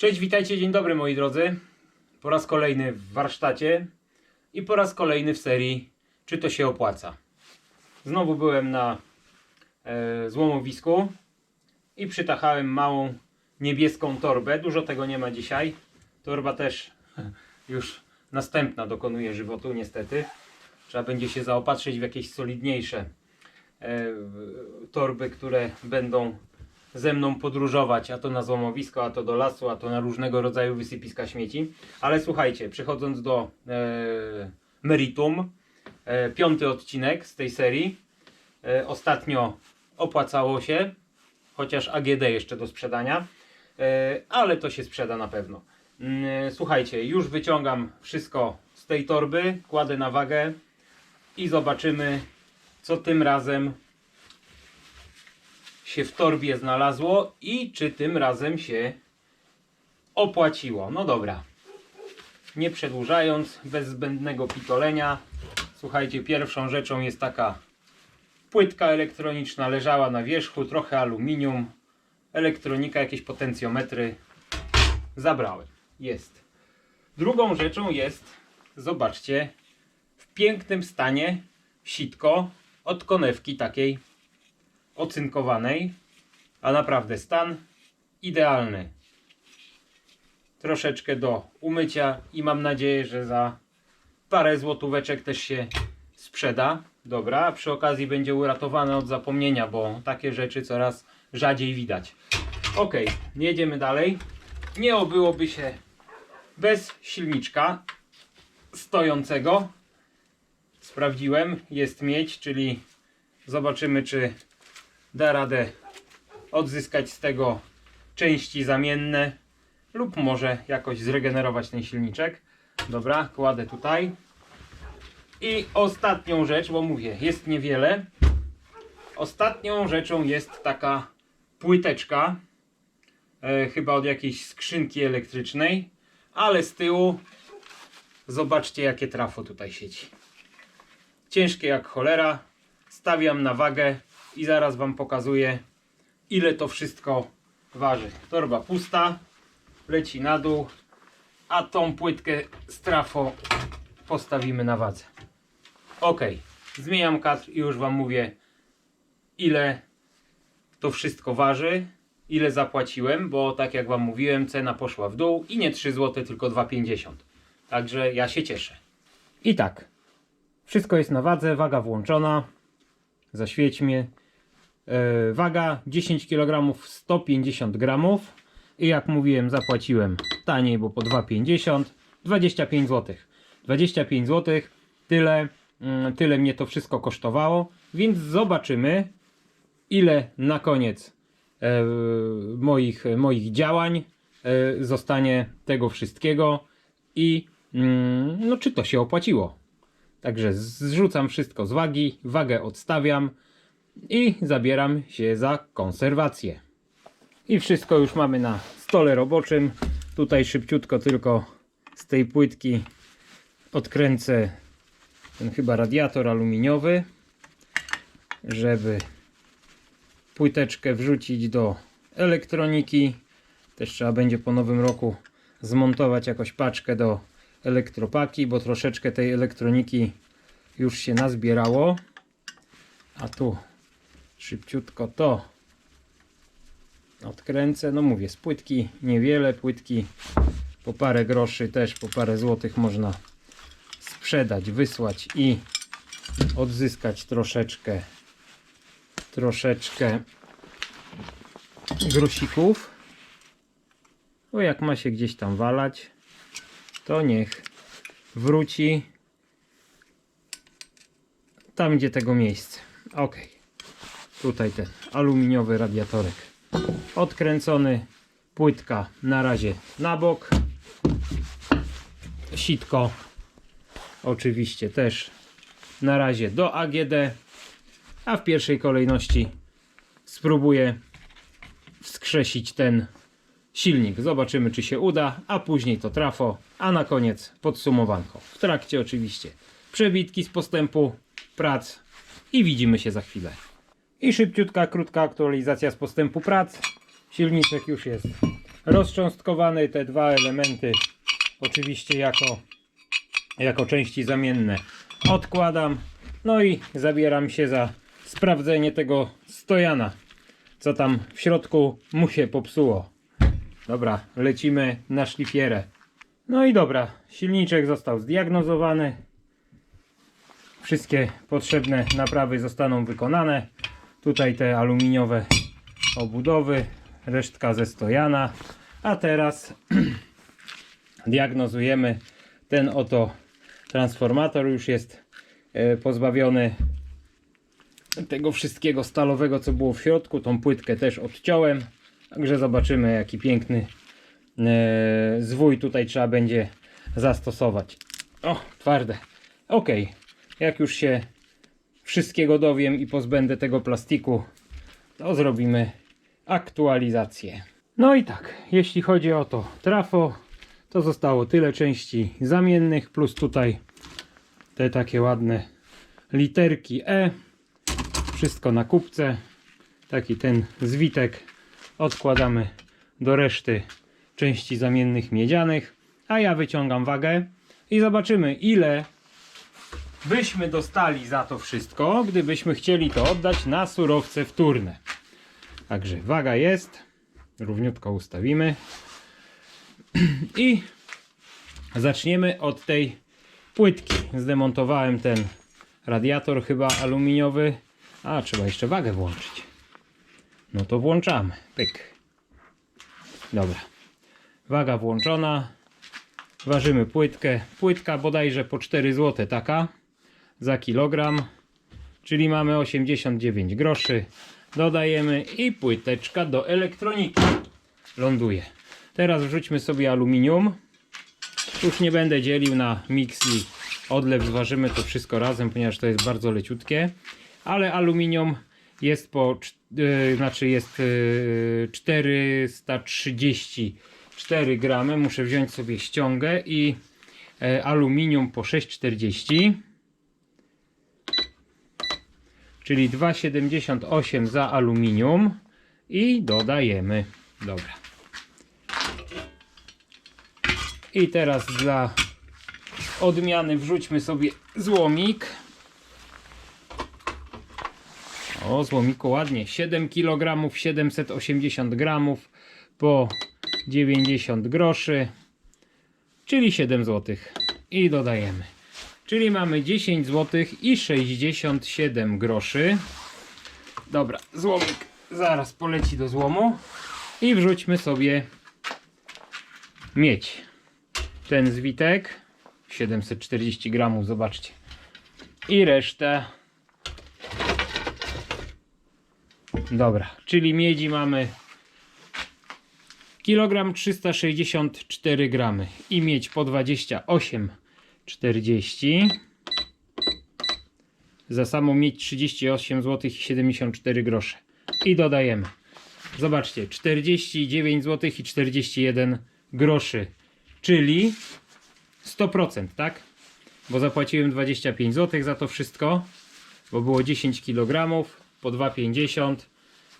Cześć, witajcie, dzień dobry moi drodzy. Po raz kolejny w warsztacie i po raz kolejny w serii Czy to się opłaca? Znowu byłem na e, złomowisku i przytachałem małą niebieską torbę. Dużo tego nie ma dzisiaj. Torba też już następna dokonuje żywotu niestety. Trzeba będzie się zaopatrzyć w jakieś solidniejsze e, torby, które będą ze mną podróżować, a to na złomowisko, a to do lasu, a to na różnego rodzaju wysypiska śmieci. Ale słuchajcie, przechodząc do e, meritum, e, piąty odcinek z tej serii. E, ostatnio opłacało się, chociaż AGD jeszcze do sprzedania, e, ale to się sprzeda na pewno. Mm, Słuchajcie, już wyciągam wszystko z tej torby, kładę na wagę i zobaczymy, co tym razem się w torbie znalazło i czy tym razem się opłaciło. No dobra. Nie przedłużając, bez zbędnego pitolenia. Słuchajcie, pierwszą rzeczą jest taka płytka elektroniczna, leżała na wierzchu, trochę aluminium, elektronika, jakieś potencjometry. Zabrałem. Jest. Drugą rzeczą jest, zobaczcie, w pięknym stanie sitko od konewki takiej ocynkowanej, a naprawdę stan idealny. Troszeczkę do umycia i mam nadzieję, że za parę złotóweczek też się sprzeda. Dobra, a przy okazji będzie uratowane od zapomnienia, bo takie rzeczy coraz rzadziej widać. Ok, jedziemy dalej. Nie obyłoby się bez silniczka stojącego. Sprawdziłem, jest miedź, czyli zobaczymy, czy da radę odzyskać z tego części zamienne lub może jakoś zregenerować ten silniczek. Dobra, kładę tutaj. I ostatnią rzecz, bo mówię, jest niewiele. Ostatnią rzeczą jest taka płyteczka, e, chyba od jakiejś skrzynki elektrycznej, ale z tyłu zobaczcie jakie trafo tutaj siedzi. Ciężkie jak cholera. Stawiam na wagę i zaraz Wam pokazuję ile to wszystko waży. Torba pusta, leci na dół, a tą płytkę z trafo postawimy na wadze. Ok, zmieniam kadr i już Wam mówię ile to wszystko waży, ile zapłaciłem, bo tak jak Wam mówiłem cena poszła w dół i nie 3 zł, tylko 2,50. Także ja się cieszę. I tak, wszystko jest na wadze, waga włączona. Zaświećmy. E, waga 10 kg 150 gramów. I jak mówiłem, zapłaciłem taniej, bo po 2,50 25 zł. 25 zł tyle, mm, tyle mnie to wszystko kosztowało. Więc zobaczymy, ile na koniec e, moich, moich działań e, zostanie tego wszystkiego i mm, no, czy to się opłaciło. Także zrzucam wszystko z wagi, wagę odstawiam i zabieram się za konserwację. I wszystko już mamy na stole roboczym. Tutaj szybciutko tylko z tej płytki odkręcę ten chyba radiator aluminiowy, żeby płyteczkę wrzucić do elektroniki. Też trzeba będzie po nowym roku zmontować jakoś paczkę do elektropaki, bo troszeczkę tej elektroniki już się nazbierało. A tu szybciutko to odkręcę. No mówię, z płytki niewiele, płytki po parę groszy, też po parę złotych można sprzedać, wysłać i odzyskać troszeczkę troszeczkę grosików. Bo jak ma się gdzieś tam walać, to niech wróci tam, gdzie tego miejsce. Ok. Tutaj ten aluminiowy radiatorek odkręcony. Płytka na razie na bok. Sitko oczywiście też na razie do AGD. A w pierwszej kolejności spróbuję wskrzesić ten silnik. Zobaczymy, czy się uda, a później to trafo, a na koniec podsumowanko. W trakcie oczywiście przebitki z postępu prac i widzimy się za chwilę. I szybciutka, krótka aktualizacja z postępu prac. Silniczek już jest rozcząstkowany. Te dwa elementy oczywiście jako, jako części zamienne odkładam. No i zabieram się za sprawdzenie tego stojana co tam w środku mu się popsuło. Dobra lecimy na szlifierę. No i dobra silniczek został zdiagnozowany. Wszystkie potrzebne naprawy zostaną wykonane tutaj te aluminiowe obudowy resztka ze stojana. A teraz diagnozujemy ten oto transformator. Już jest e, pozbawiony tego wszystkiego stalowego co było w środku. Tą płytkę też odciąłem. Także zobaczymy jaki piękny e, zwój tutaj trzeba będzie zastosować. O twarde. Ok jak już się wszystkiego dowiem i pozbędę tego plastiku to zrobimy aktualizację no i tak, jeśli chodzi o to trafo, to zostało tyle części zamiennych, plus tutaj te takie ładne literki E. Wszystko na kupce. Taki ten zwitek odkładamy do reszty części zamiennych miedzianych. A ja wyciągam wagę i zobaczymy ile byśmy dostali za to wszystko, gdybyśmy chcieli to oddać na surowce wtórne. Także waga jest. Równiutko ustawimy. I zaczniemy od tej płytki. Zdemontowałem ten radiator chyba aluminiowy. A trzeba jeszcze wagę włączyć. No to włączamy. Pyk. Dobra. Waga włączona. Ważymy płytkę. Płytka bodajże po 4 zł taka za kilogram czyli mamy 89 groszy dodajemy i płyteczka do elektroniki ląduje. Teraz wrzućmy sobie aluminium. Już nie będę dzielił na mix i odlew, zważymy to wszystko razem, ponieważ to jest bardzo leciutkie. Ale aluminium jest po, yy, znaczy jest yy, 434 gramy. Muszę wziąć sobie ściągę i yy, aluminium po 640 czyli 2,78 za aluminium i dodajemy. Dobra. I teraz dla odmiany wrzućmy sobie złomik. O, złomiku ładnie. 7 kg 780 gramów po 90 groszy, czyli 7 zł. I dodajemy. Czyli mamy 10 zł i 67 groszy. Dobra, złomik zaraz poleci do złomu. I wrzućmy sobie miedź. Ten zwitek 740 gramów, zobaczcie. I resztę. Dobra, czyli miedzi mamy kilogram 364 gramy i miedź po 28 40 za samą mieć 38 zł 74 grosze. I dodajemy. Zobaczcie 49 zł i 41 groszy. Czyli 100% tak? Bo zapłaciłem 25 zł za to wszystko bo było 10 kg po 2,50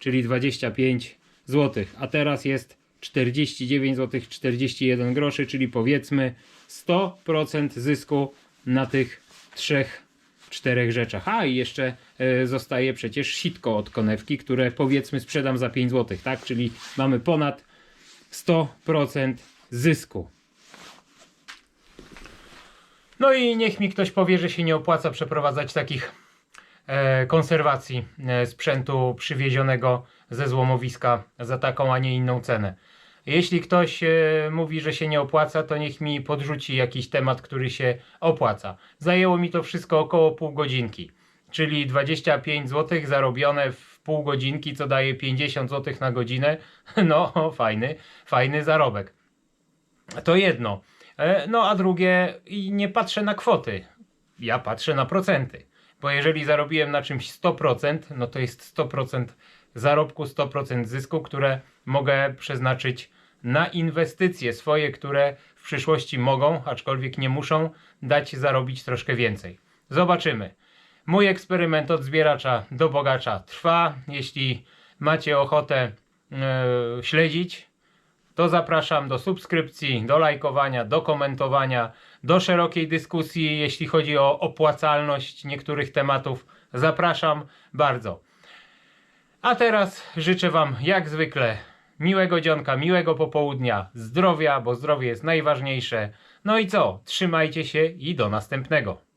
czyli 25 zł a teraz jest 49 zł 41 groszy czyli powiedzmy 100% zysku na tych trzech, czterech rzeczach. A i jeszcze e, zostaje przecież sitko od konewki, które powiedzmy sprzedam za 5 zł, tak? Czyli mamy ponad 100% zysku. No i niech mi ktoś powie, że się nie opłaca przeprowadzać takich e, konserwacji e, sprzętu przywiezionego ze złomowiska za taką, a nie inną cenę. Jeśli ktoś e, mówi, że się nie opłaca, to niech mi podrzuci jakiś temat, który się opłaca. Zajęło mi to wszystko około pół godzinki, czyli 25 zł zarobione w pół godzinki, co daje 50 zł na godzinę. No, fajny, fajny zarobek. To jedno. E, no a drugie, nie patrzę na kwoty. Ja patrzę na procenty. Bo jeżeli zarobiłem na czymś 100%, no to jest 100% zarobku, 100% zysku, które mogę przeznaczyć na inwestycje swoje, które w przyszłości mogą, aczkolwiek nie muszą, dać zarobić troszkę więcej. Zobaczymy. Mój eksperyment od zbieracza do bogacza trwa. Jeśli macie ochotę yy, śledzić, to zapraszam do subskrypcji, do lajkowania, do komentowania, do szerokiej dyskusji, jeśli chodzi o opłacalność niektórych tematów. Zapraszam bardzo. A teraz życzę Wam jak zwykle miłego dzionka, miłego popołudnia, zdrowia, bo zdrowie jest najważniejsze. No i co? Trzymajcie się i do następnego.